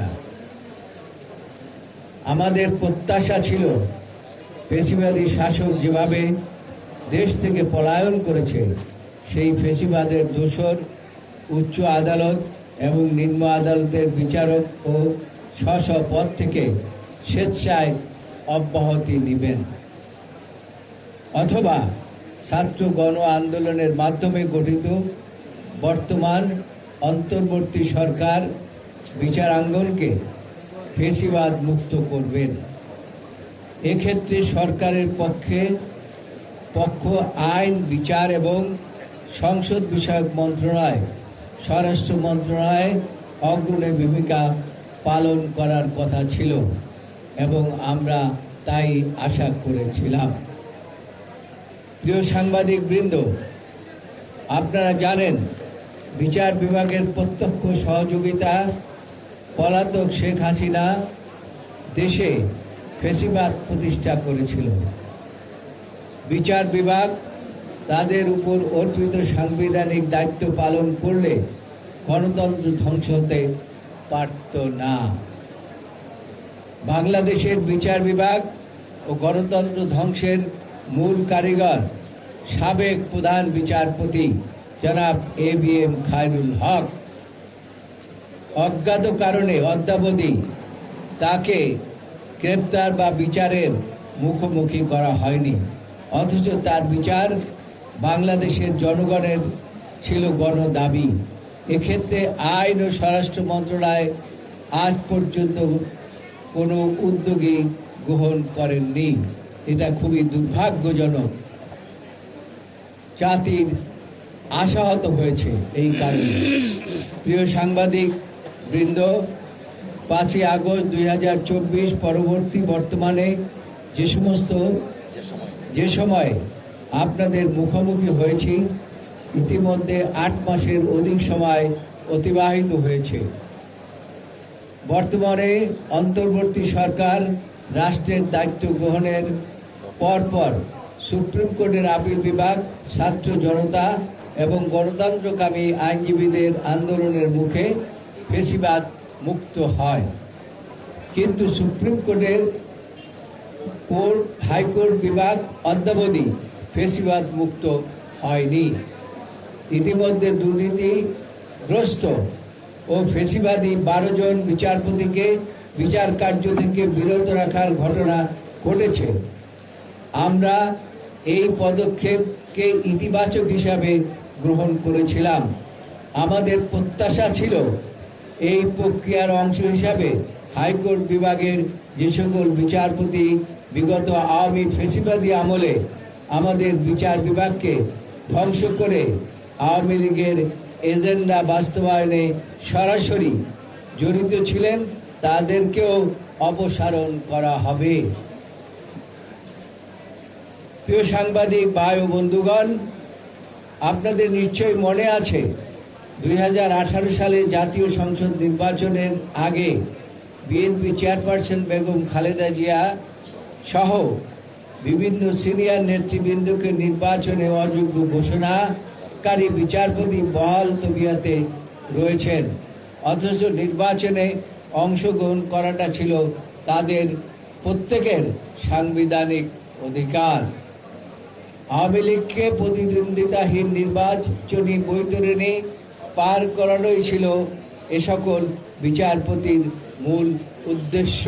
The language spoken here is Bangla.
না আমাদের প্রত্যাশা ছিল পেশিবাদী শাসক যেভাবে দেশ থেকে পলায়ন করেছে, সেই ফেসিবাদের দোষর, উচ্চ আদালত এবং নিম্ন আদালতের বিচারক ও স্ব স্ব পদ থেকে স্বেচ্ছায় অব্যাহতি নেবেন। অথবা ছাত্র গণ আন্দোলনের মাধ্যমে গঠিত বর্তমান অন্তর্বর্তী সরকার বিচারাঙ্গনকে ফেসিবাদ মুক্ত করবেন। এক্ষেত্রে সরকারের পক্ষে পক্ষ, আইন, বিচার এবং সংসদ বিষয়ক মন্ত্রণালয়, স্বরাষ্ট্র মন্ত্রণালয় অগ্রণী ভূমিকা পালন করার কথা ছিল এবং আমরা তাই আশা করেছিলাম। প্রিয় সাংবাদিক বৃন্দ আপনারা জানেন, বিচার বিভাগের প্রত্যক্ষ সহযোগিতা পলাতক শেখ হাসিনা দেশে ফেসিবাদ প্রতিষ্ঠা করেছিল। বিচার বিভাগ তাদের উপর অর্পিত সাংবিধানিক দায়িত্ব পালন করলে গণতন্ত্র ধ্বংস হতে পারত না। বাংলাদেশের বিচার বিভাগ ও গণতন্ত্র ধ্বংসের মূল কারিগর সাবেক প্রধান বিচারপতি জনাব A B M Khairul Haque. অজ্ঞাত কারণে অদ্যাবধি তাকে গ্রেপ্তার বা বিচারের মুখোমুখি করা হয়নি। অথচ তার বিচার বাংলাদেশের জনগণের ছিল গণ দাবি এক্ষেত্রে আইন ও স্বরাষ্ট্র মন্ত্রণালয় আজ পর্যন্ত কোনো উদ্যোগী গ্রহণ করেননি। এটা খুবই দুর্ভাগ্যজনক। জাতির আশাহত হয়েছে এই কারণে। প্রিয় সাংবাদিক বৃন্দ পাঁচই আগস্ট দুই হাজার চব্বিশ পরবর্তী বর্তমানে যে সমস্ত যে সময়। আপনাদের মুখোমুখি হয়েছি ইতিমধ্যে আট মাসের অধিক সময় অতিবাহিত হয়েছে। বর্তমানে অন্তর্বর্তী সরকার রাষ্ট্রের দায়িত্ব গ্রহণের পরপর সুপ্রিম কোর্টের আপিল বিভাগ ছাত্র জনতা এবং গণতন্ত্রকামী আইনজীবীদের আন্দোলনের মুখে ফেসিবাদ মুক্ত হয়। কিন্তু সুপ্রিম কোর্টের কোর্ট, হাইকোর্ট বিভাগ অদ্যাবধি ফেসিবাদ মুক্ত হয়নি। ইতিমধ্যে দুর্নীতিগ্রস্ত ও ফেসিবাদী বারো জন বিচারপতিকে, বিচার কার্য থেকে বিরত রাখার ঘটনা ঘটেছে। আমরা এই পদক্ষেপকে ইতিবাচক হিসাবে গ্রহণ করেছিলাম। আমাদের প্রত্যাশা ছিল এই প্রক্রিয়ার অংশ হিসাবে হাইকোর্ট বিভাগের যে সকল বিচারপতি, বিগত আওয়ামী ফেসিবাদী আমলে আমাদের বিচার বিভাগকে ধ্বংস করে আওয়ামী লীগের এজেন্ডা বাস্তবায়নে সরাসরি জড়িত ছিলেন, তাদেরকেও অপসারণ করা হবে। প্রিয় সাংবাদিক, ভাই ও বন্ধুগণ, আপনাদের নিশ্চয়ই মনে আছে দুই হাজার আঠারো সালে জাতীয় সংসদ নির্বাচনের আগে বিএনপি চেয়ারপারসন বেগম খালেদা জিয়া সহ বিভিন্ন সিনিয়র নেতৃবৃন্দকে নির্বাচনে অযোগ্য ঘোষণাকারী বিচারপতি বহাল তবিয়াতে রয়েছেন। অথচ নির্বাচনে অংশগ্রহণ করাটা ছিল তাদের প্রত্যেকের সাংবিধানিক অধিকার। আওয়ামী লীগকে প্রতিদ্বন্দ্বিতাহীন নির্বাচনী বৈতরণী পার করানোই ছিল এ সকল বিচারপতির মূল উদ্দেশ্য।